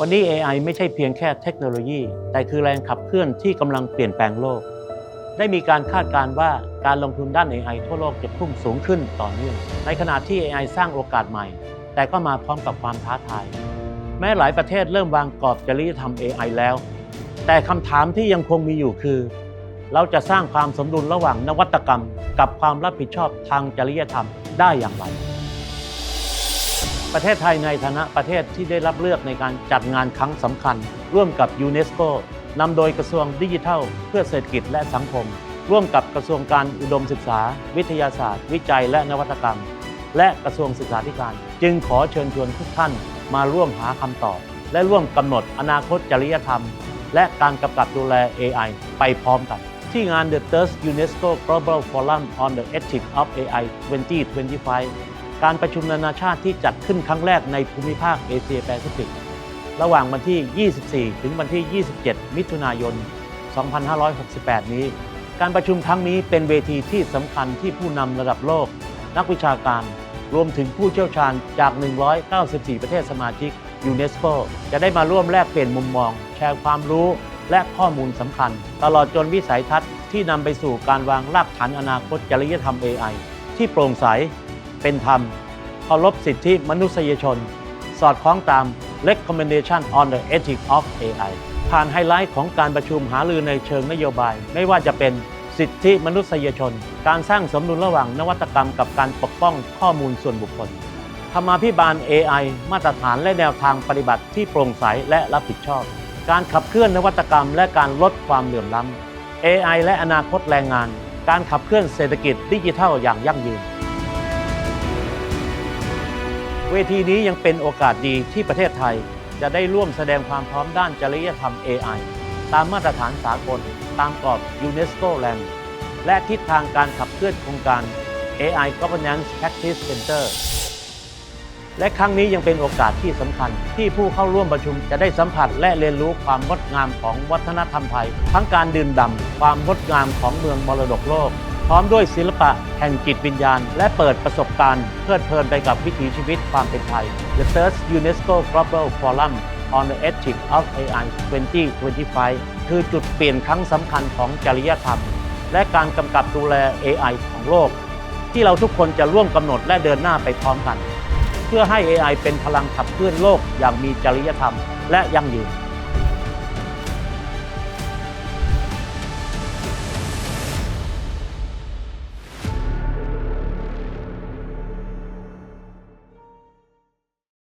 วันนี้ AI ไม่ใช่เพียงแค่เทคโนโลยี แต่คือแรงขับเคลื่อนที่กำลังเปลี่ยนแปลงโลก ได้มีการคาดการณ์ว่าการลงทุนด้าน AI ทั่วโลกจะพุ่งสูงขึ้นต่อเนื่อง ในขณะที่ AI สร้างโอกาสใหม่ แต่ก็มาพร้อมกับความท้าทาย แม้หลายประเทศเริ่มวางกรอบจริยธรรม AI แล้ว แต่คำถามที่ยังคงมีอยู่คือ เราจะสร้างความสมดุลระหว่างนวัตกรรม กับความรับผิดชอบทางจริยธรรมได้อย่างไร ประเทศไทยในฐานะประเทศที่ได้รับเลือกในการจัดงานครั้งสำคัญ ร่วมกับยูเนสโกนำโดยกระทรวงดิจิทัล เพื่อเศรษฐกิจและสังคม ร่วมกับกระทรวงการอุดมศึกษา วิทยาศาสตร์ วิจัยและนวัตกรรม และกระทรวงศึกษาธิการ จึงขอเชิญชวนทุกท่านมาร่วมหาคำตอบ และร่วมกำหนดอนาคตจริยธรรม และการกำกับดูแล AI ไปพร้อมกัน ที่งาน The Third UNESCO Global Forum on the Ethics of AI 2025 การประชุมนานาชาติที่จัดขึ้นครั้งแรกในภูมิภาคเอเชียแปซิฟิก ระหว่างวันที่ 24 ถึงวันที่ 27 มิถุนายน 2568 นี้ การประชุมครั้งนี้เป็นเวทีที่สำคัญที่ผู้นำระดับโลก นักวิชาการ รวมถึงผู้เชี่ยวชาญจาก 194 ประเทศสมาชิกยูเนสโกจะได้มาร่วมแลกเปลี่ยนมุมมอง แชร์ความรู้ และข้อมูลสำคัญ ตลอดจนวิสัยทัศน์ที่นำไปสู่การวางรากฐานอนาคตจริยธรรม AI ที่โปร่งใส เป็นธรรมเคารพสิทธิมนุษยชน สอดคล้องตาม Recommendation on the Ethics of AI ผ่านไฮไลท์ของการประชุมหารือในเชิงนโยบาย ไม่ว่าจะเป็นสิทธิมนุษยชน การสร้างสมดุลระหว่างนวัตกรรมกับการปกป้องข้อมูลส่วนบุคคลธรรมาภิบาล AI มาตรฐานและแนวทางปฏิบัติที่โปร่งใสและรับผิดชอบ การขับเคลื่อนนวัตกรรม และการลดความเหลื่อมล้ำ AI และอนาคตแรงงาน การขับเคลื่อนเศรษฐกิจดิจิทัลอย่างยั่งยืน เวทีนี้ยังเป็นโอกาสดีที่ประเทศไทย จะได้ร่วมแสดงความพร้อมด้านจริยธรรม AI ตามมาตรฐานสากล ตามกรอบ UNESCO Land และทิศทางการขับเคลื่อนโครงการ AI Governance Practice Center และครั้งนี้ยังเป็นโอกาสที่สำคัญ ที่ผู้เข้าร่วมประชุมจะได้สัมผัสและเรียนรู้ความงดงามของวัฒนธรรมไทย ทั้งการดื่มด่ำความงดงามของเมืองมรดกโลก พร้อมด้วยศิลปะแห่งจิตวิญญาณ และเปิดประสบการณ์เพลิดเพลินไปกับวิถีชีวิตความเป็นไทย The Third UNESCO Global Forum on the Ethics of AI 2025 คือจุดเปลี่ยนครั้งสำคัญของจริยธรรม และการกำกับดูแล AI ของโลก ที่เราทุกคนจะร่วมกำหนดและเดินหน้าไปพร้อมกัน เพื่อให้ AI เป็นพลังขับเคลื่อนโลกอย่างมีจริยธรรมและยั่งยืน